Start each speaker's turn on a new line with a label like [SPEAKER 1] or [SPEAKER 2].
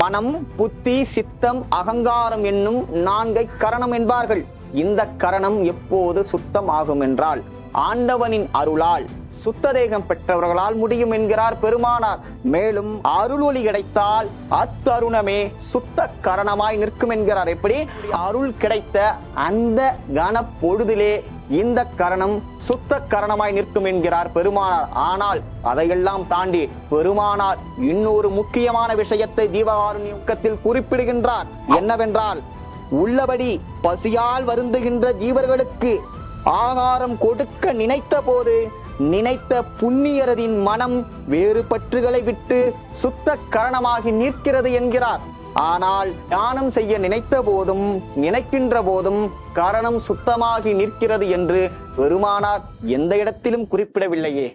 [SPEAKER 1] மனம் புத்தி சித்தம் அகங்காரம் என்னும் நான்கை கரணம் என்பார்கள். இந்த கரணம் எப்போது சுத்தம் ஆகும் என்றால் ஆண்டவனின் அருளால் சுத்த தேகம் பெற்றவர்களால் முடியும் என்கிறார் பெருமானார். மேலும் அருள் ஒளி கிடைத்தால் அத்தருணமே சுத்த கரணமாய் நிற்கும் என்கிறார். எப்படி? அருள் கிடைத்த அந்த கன பொழுதிலே இந்த கரணம் சுத்த கரணமாய் நிற்கும் என்கிறார் பெருமானார். ஆனால் அதையெல்லாம் தாண்டி பெருமானார் இன்னொரு முக்கியமான விஷயத்தை ஜீவகாருண்யத்தில் குறிப்பிடுகின்றார். என்னவென்றால் உள்ளபடி பசியால் வருந்துகின்ற ஜீவர்களுக்கு ஆகாரம் கொடுக்க நினைத்த போது நினைத்த புண்ணியரதின் மனம் வேறு பற்றுகளை விட்டு சுத்த கரணமாகி நிற்கிறது என்கிறார். ஆனால் தியானம் செய்ய நினைத்த போதும் நினைக்கின்ற போதும் கரணம் சுத்தமாகி நிற்கிறது என்று பெருமானார் எந்த இடத்திலும் குறிப்பிடவில்லையே.